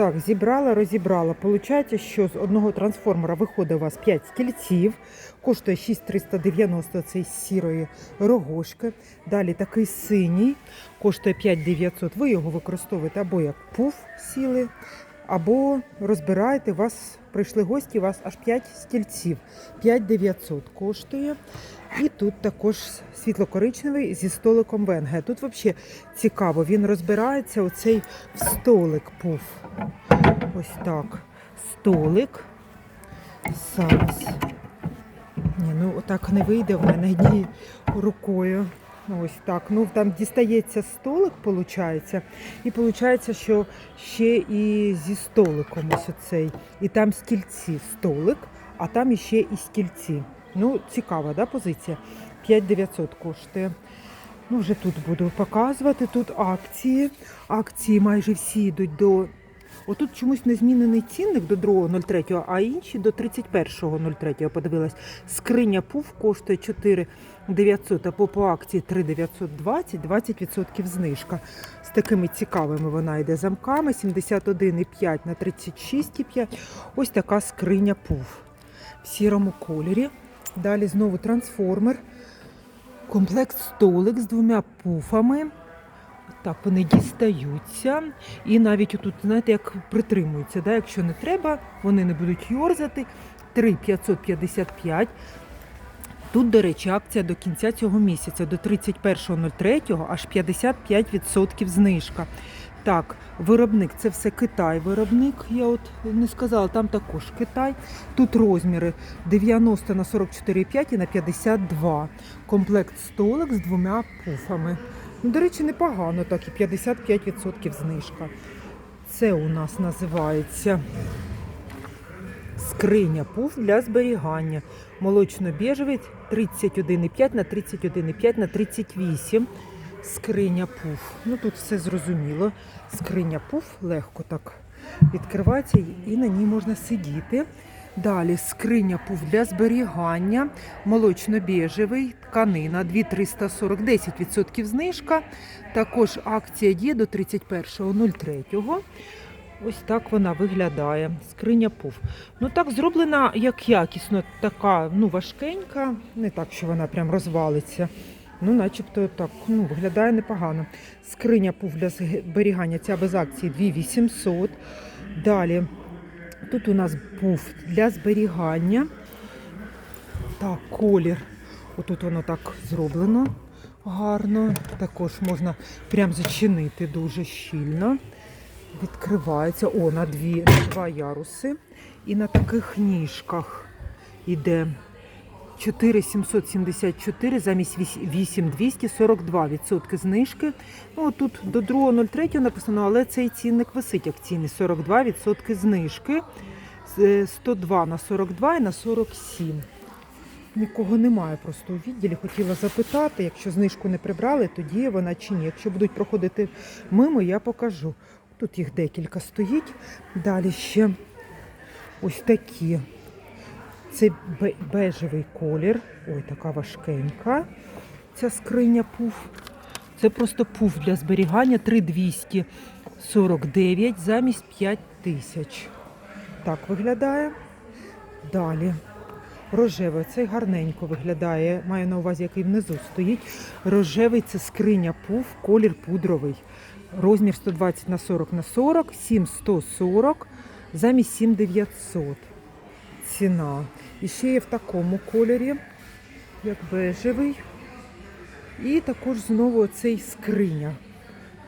Так, зібрала, розібрала. Получається, що з одного трансформера виходить у вас 5 стільців, коштує 6390 цей сірої рогошки. Далі такий синій, коштує 5900. Ви його використовуєте або як пуф сіли, або розбираєте, вас прийшли гості, у вас аж 5 стільців. 5900 коштує. І тут також світло-коричневий зі столиком ВНГ. Тут взагалі цікаво, він розбирається оцей столик пуф. Ось так. Столик. Зараз. Ні, ну отак не вийде в мене ні рукою. Ось так. Ну там дістається столик, виходить. І виходить, що ще і зі столиком ось оцей. І там стільці столик, а там іще і стільці. Ну, цікава, да, позиція? 5900 коштує. Ну, вже тут буду показувати. Тут акції. Акції майже всі йдуть до. Отут чомусь не змінений цінник до 2.03, а інші до 31.03. Подивилась. Скриня пуф коштує 4,900, або по акції 3,920, 20% знижка. З такими цікавими вона йде замками. 71,5 на 36,5. Ось така скриня пуф в сірому кольорі. Далі знову трансформер. Комплект столик з двома пуфами. Так, вони дістаються. І навіть отут, знаєте, як притримуються. Да? Якщо не треба, вони не будуть йорзати. 3,555. Тут, до речі, акція до кінця цього місяця, до 31.03, аж 55% знижка. Так, виробник це все Китай. Виробник, я от не сказала, там також Китай. Тут розміри 90 на 44,5 і на 52. Комплект столик з двома пуфами. Ну, до речі, непогано, так і 55% знижка. Це у нас називається скриня пуф для зберігання. Молочно-біжевий 31,5 на 31,5 на 38. Скриня пуф. Ну тут все зрозуміло. Скриня пуф легко так відкривається і на ній можна сидіти. Далі скриня пуф для зберігання, молочно-біжевий, тканина 2340, 10% знижка. Також акція є до 31.03. Ось так вона виглядає. Скриня пуф. Ну так зроблена як якісно, така ну, важкенька, не так, що вона прям розвалиться. Ну, начебто так, ну, виглядає непогано. Скриня пуф для зберігання, ця без акції 2800. Далі тут у нас був для зберігання. Так, колір. Отут воно так зроблено гарно. Також можна прям зачинити дуже щільно. Відкривається. О, на дві, на два яруси. І на таких ніжках іде 4774 замість 8242 відсотки знижки. Ну, тут до 2.03 написано, але цей цінник висить акційний 42 відсотки знижки. 102 на 42 і на 47. Нікого немає просто у відділі. Хотіла запитати, якщо знижку не прибрали, тоді вона чи ні. Якщо будуть проходити мимо, я покажу. Тут їх декілька стоїть. Далі ще ось такі. Це бежевий колір. Ой, така важкенька. Ця скриня пуф. Це просто пуф для зберігання 3249 замість 5000. Так виглядає. Далі. Рожевий, цей гарненько виглядає. Маю на увазі, який внизу стоїть. Рожевий це скриня пуф, колір пудровий. Розмір 120 на 40 на 40, 7140 замість 7900 ціна. І ще є в такому кольорі, як бежевий. І також знову цей скриня.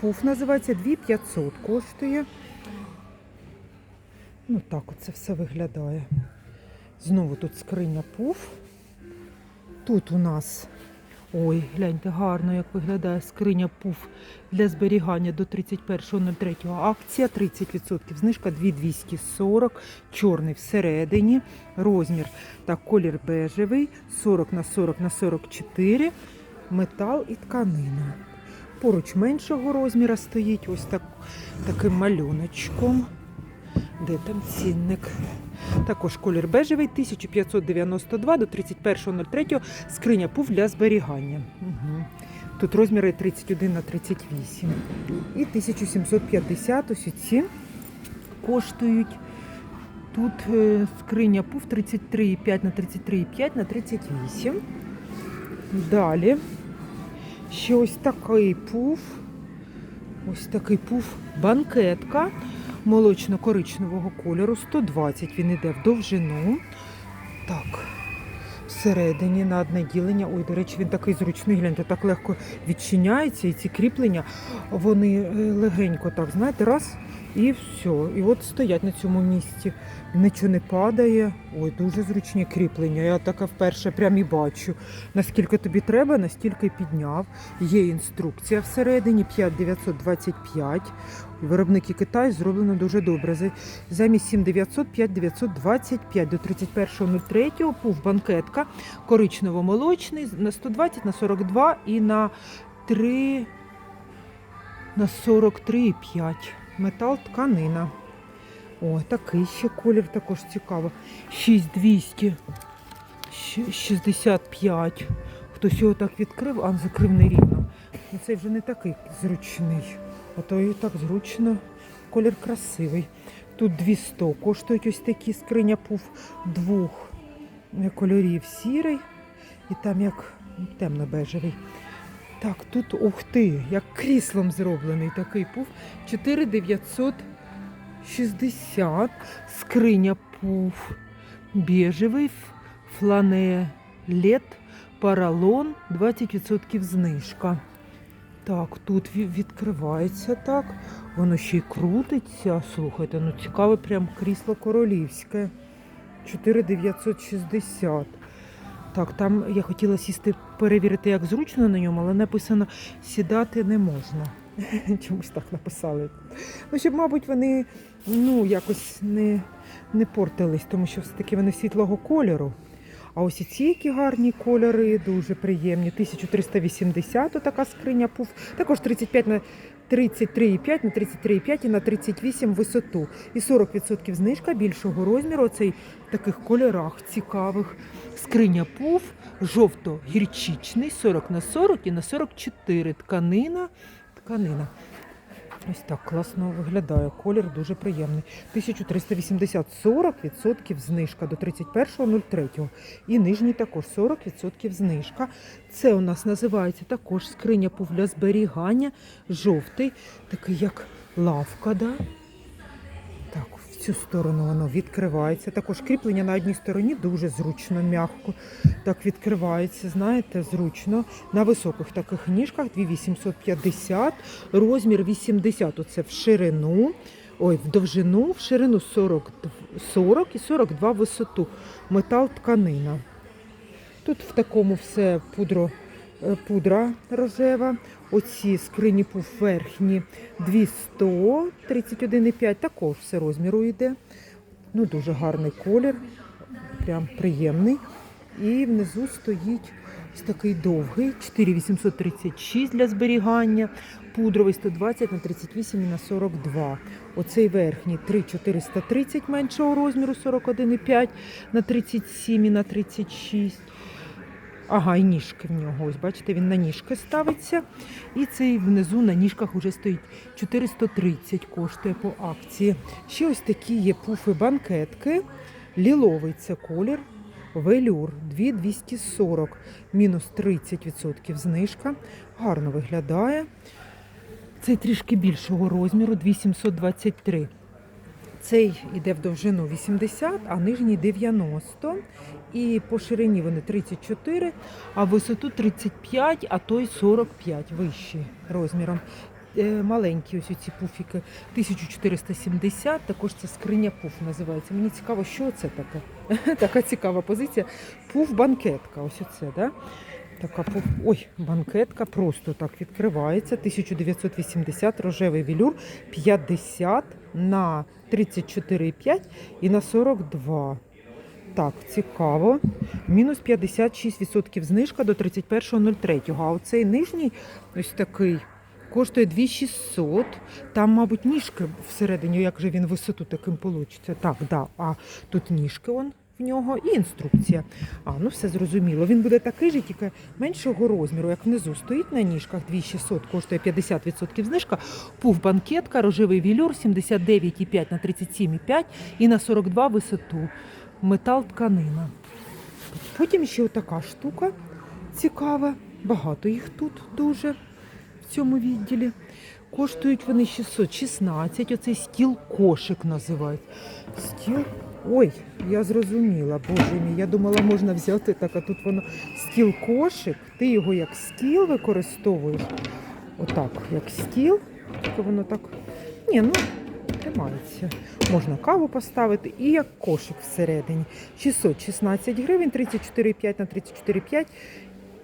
Пуф називається 2500 коштує. Ну так оце все виглядає. Знову тут скриня пуф. Тут у нас, ой, гляньте, гарно, як виглядає скриня пуф для зберігання до 31.03. Акція 30%, знижка 2240, чорний всередині, розмір та колір бежевий, 40 на 40 на 44, метал і тканина. Поруч меншого розміра стоїть ось так, таким малюночком. Де там цінник? Також колір бежевий 1592 до 31.03. Скриня пуф для зберігання. Угу. Тут розміри 31 на 38. І 1750 ось ці коштують. Тут е, скриня пуф 33,5 на 33,5 на 38. Далі. Ще ось такий пуф. Ось такий пуф банкетка молочно-коричневого кольору. 120 він йде в довжину. Так. Всередині на одне ділення. Ой, до речі, він такий зручний, гляньте, так легко відчиняється. І ці кріплення, вони е, легенько так, знаєте, раз і все. І от стоять на цьому місці. Нічого не падає. Ой, дуже зручні кріплення. Я таке вперше прям і бачу. Наскільки тобі треба, настільки підняв. Є інструкція всередині 5925. Виробники Китаю зроблено дуже добре. Замість 7900 5925 до 31.03 пуф банкетка коричнево-молочний на 120, на 42 і на 3 на 43,5. Метал тканина. О, такий ще колір також цікаво. 6200. 65. Хтось його так відкрив, а закрив нерівно. Ну, Цей вже не такий зручний. А то і так зручно. Колір красивий. Тут 200 коштують ось такі скриня пуф двох кольорів сірий і там як темно-бежевий. Так, тут ух ти, як кріслом зроблений такий пуф. 4960. Скриня пуф. Бежевий, ф- фланелет, поролон, 20% знижка. Так, тут відкривається так. Воно ще й крутиться. Слухайте, ну цікаве прям крісло королівське. 4960. Так, там я хотіла сісти, перевірити, як зручно на ньому, але написано сідати не можна. Чомусь так написали. Ну, щоб, мабуть, вони ну, якось не, не портились, тому що все-таки вони світлого кольору. А ось ці які гарні кольори, дуже приємні. 1380 така скриня пуф. Також 35 на 33,5 на 33,5 і на 38 висоту. І 40% знижка більшого розміру. Цей в таких кольорах цікавих. Скриня пуф, жовто-гірчичний, 40 на 40 і на 44 тканина. Тканина. Ось так класно виглядає. Колір дуже приємний. 1380 40% знижка до 31.03. І нижній також 40% знижка. Це у нас називається також скриня повля зберігання. Жовтий, такий як лавка. Да? Цю сторону воно відкривається. Також кріплення на одній стороні дуже зручно, м'яко. Так відкривається, знаєте, зручно. На високих таких ніжках 2850, розмір 80, оце в ширину. Ой, в довжину, в ширину 40, 40 і 42 висоту. Метал тканина. Тут в такому все пудро, пудра рожева. Оці скрині пуф верхні 200, 31,5, також все розміру йде. Ну, дуже гарний колір, прям приємний. І внизу стоїть ось такий довгий, 4836 для зберігання, пудровий 120 на 38 і на 42. Оцей верхній 3430 меншого розміру, 41,5 на 37 і на 36. Ага, і ніжки в нього. Ось бачите, він на ніжки ставиться. І цей внизу на ніжках вже стоїть 430 коштує по акції. Ще ось такі є пуфи-банкетки. Ліловий це колір. Велюр 2240, мінус 30% знижка. Гарно виглядає. Цей трішки більшого розміру 2723. Цей іде в довжину 80, а нижній 90. І по ширині вони 34, а висоту 35, а той 45 вищий розміром. Е, Маленькі ось ці пуфіки 1470, також це скриня пуф називається. Мені цікаво, що це таке. така цікава позиція. Пуф-банкетка. Ось оце, да? Така. Ой, банкетка просто так відкривається. 1980 рожевий велюр 50 на 34,5 і на 42. Так, цікаво. Мінус 56% знижка до 31.03. А оцей нижній ось такий коштує 2600. Там, мабуть, ніжки всередині, як же він висоту таким получиться. Так, да. А тут ніжки он нього і інструкція. А, ну все зрозуміло. Він буде такий же, тільки меншого розміру, як внизу. Стоїть на ніжках 2600, коштує 50% знижка. Пуф банкетка, рожевий вілюр 79,5 на 37,5 і на 42 висоту. Метал тканина. Потім ще отака штука цікава. Багато їх тут дуже в цьому відділі. Коштують вони 616. Оцей стіл кошик називають. Стіл. Ой, я зрозуміла, боже мій. Я думала, можна взяти так, а тут воно стіл кошик. Ти його як стіл використовуєш. Отак, як стіл. Тільки воно так. Ні, ну тримається. Можна каву поставити і як кошик всередині. 616 гривень, 34,5 на 34,5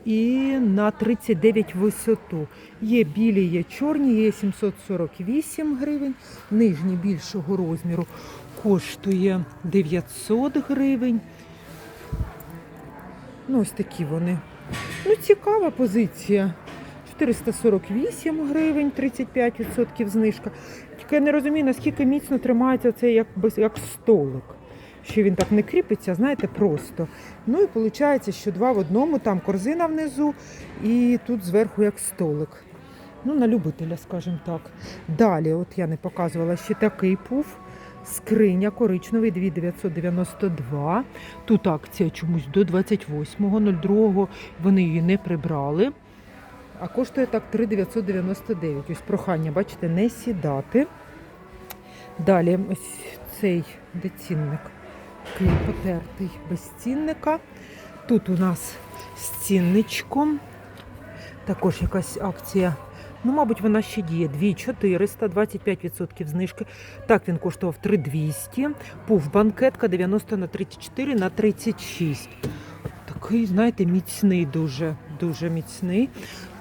і на 39 висоту. Є білі, є чорні, є 748 гривень. Нижні більшого розміру коштує 900 гривень. Ну, ось такі вони. Ну, цікава позиція. 448 гривень, 35% знижка. Тільки я не розумію, наскільки міцно тримається цей як, як столик. Що він так не кріпиться, знаєте, просто. Ну і виходить, що два в одному, там корзина внизу, і тут зверху як столик. Ну, на любителя, скажімо так. Далі, от я не показувала ще такий пуф. Скриня коричневий 2992. Тут акція чомусь до 28.02. Вони її не прибрали. А коштує так 3,999. Ось прохання, бачите, не сідати. Далі ось цей де цінник. Такий потертий без цінника. Тут у нас з цінничком. Також якась акція. Ну, мабуть, вона ще діє. 2400, 25% знижки. Так, він коштував 3200. Пуф банкетка 90 на 34 на 36. Такий, знаєте, міцний дуже, дуже міцний.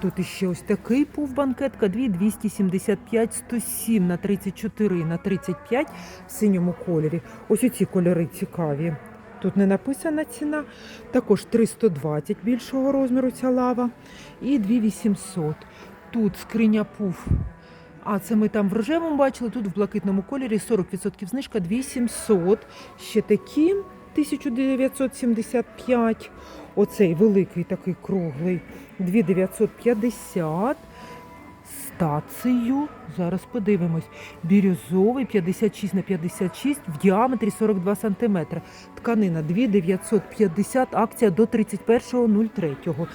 Тут іще ось такий пуф банкетка 2275, 107 на 34 і на 35 в синьому кольорі. Ось оці кольори цікаві. Тут не написана ціна. Також 320 більшого розміру ця лава. І 2800. Тут скриня пуф. А це ми там в рожевому бачили, тут в блакитному кольорі 40% знижка 2700. Ще такі 1975. Оцей великий такий круглий 2950. Стацію. Зараз подивимось. Бірюзовий 56 на 56 в діаметрі 42 см. Тканина 2950, акція до 31.03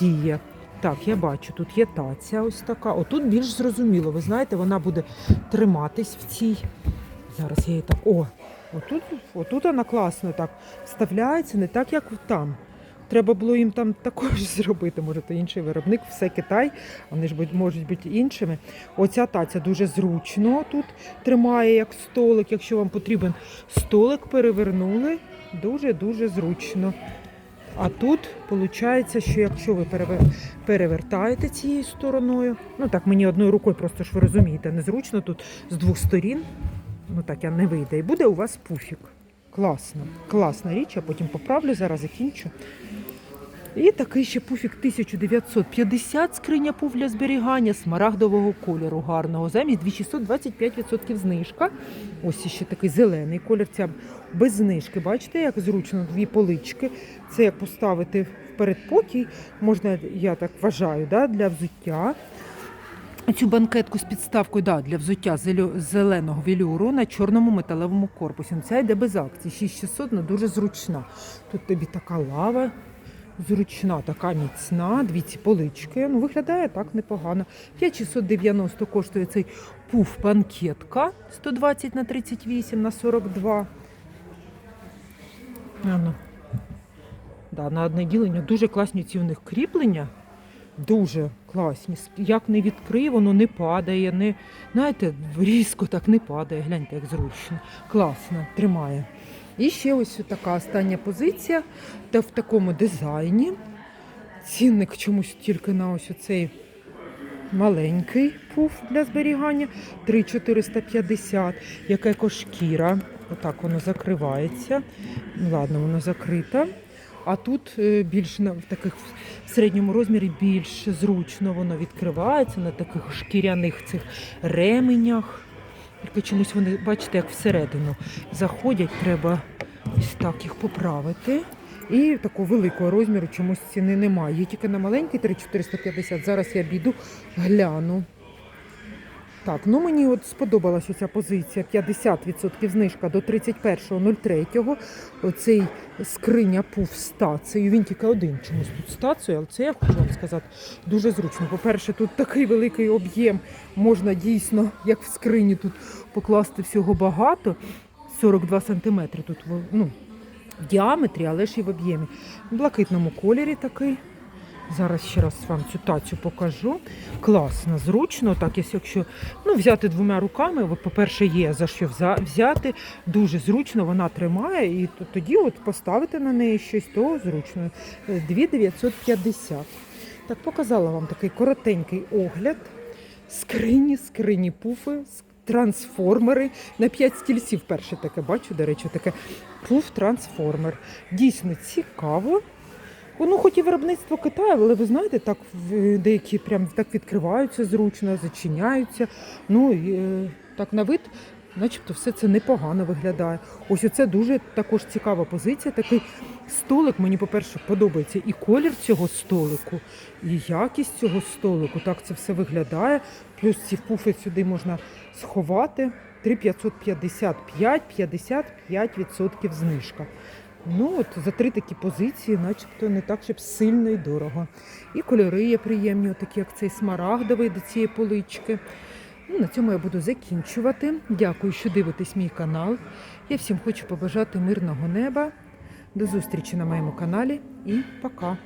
діє. Так, я бачу, тут є таця ось така. Отут більш зрозуміло. Ви знаєте, вона буде триматись в цій. Зараз я її так. О, отут, отут вона класно так вставляється, не так, як там. Треба було їм там також зробити. Може, то інший виробник, все Китай, вони ж можуть бути іншими. Оця таця дуже зручно тут тримає як столик. Якщо вам потрібен столик, перевернули. Дуже-дуже зручно. А тут виходить, що якщо ви перевертаєте цією стороною, ну так мені одною рукою, просто ж ви розумієте, незручно тут з двох сторін. Ну так я не вийде. І буде у вас пуфік. Класно, класна річ, я потім поправлю, зараз закінчу. І такий ще пуфік 1950, скриня пуф для зберігання смарагдового кольору гарного. Замість 2625% знижка. Ось ще такий зелений колір. Ця без знижки. Бачите, як зручно дві полички. Це як поставити в передпокій. Можна, я так вважаю, да, для взуття. Цю банкетку з підставкою да, для взуття зеленого велюру на чорному металевому корпусі. Ця йде без акції. 6600, ну дуже зручна. Тут тобі така лава. Зручна, така міцна, дві ці полички. Ну, виглядає так непогано. 5690 коштує цей пуф банкетка 120 на 38 на 42. А, ну. Да, на одне ділення дуже класні ці в них кріплення. Дуже класні. Як не відкрий, воно не падає, не, знаєте, різко так не падає. Гляньте, як зручно. Класно, тримає. І ще ось така остання позиція, та в такому дизайні. Цінник чомусь тільки на ось оцей маленький пуф для зберігання 3,450, яка екошкіра. Отак воно закривається. Ну, Ладно, воно закрите. А тут е, більш на таких в середньому розмірі більш зручно воно відкривається на таких шкіряних цих ременях. Тільки чомусь вони, бачите, як всередину заходять, треба ось так їх поправити. І такого великого розміру чомусь ціни немає. Є тільки на маленький 3450. Зараз я біду, гляну. Так, ну мені от сподобалася ця позиція. 50% знижка до 31.03. Оцей скриня пуф з тацею. Він тільки один чомусь тут з тацею, але це я хочу вам сказати дуже зручно. По-перше, тут такий великий об'єм. Можна дійсно, як в скрині, тут покласти всього багато. 42 см тут ну, в діаметрі, але ж і в об'ємі. В блакитному кольорі такий. Зараз ще раз вам цю тацю покажу. Класно, зручно. Так, якщо ну, взяти двома руками, по-перше, є за що взяти. Дуже зручно вона тримає, і тоді от поставити на неї щось, то зручно. Е, 2950. Так, показала вам такий коротенький огляд. Скрині, скрині пуфи, трансформери. На 5 стільців перше таке бачу, до речі, таке пуф-трансформер. Дійсно цікаво. Воно хоч і виробництво Китаю, але ви знаєте, так деякі прям так відкриваються зручно, зачиняються. Ну і е, так на вид, начебто, все це непогано виглядає. Ось оце дуже також цікава позиція. Такий столик мені, по-перше, подобається і колір цього столику, і якість цього столику. Так це все виглядає. Плюс ці пуфи сюди можна сховати. 3555, 55% знижка. Ну от за три такі позиції, начебто не так, щоб сильно і дорого. І кольори є приємні, такі як цей смарагдовий до цієї полички. Ну, на цьому я буду закінчувати. Дякую, що дивитесь мій канал. Я всім хочу побажати мирного неба. До зустрічі на моєму каналі і пока!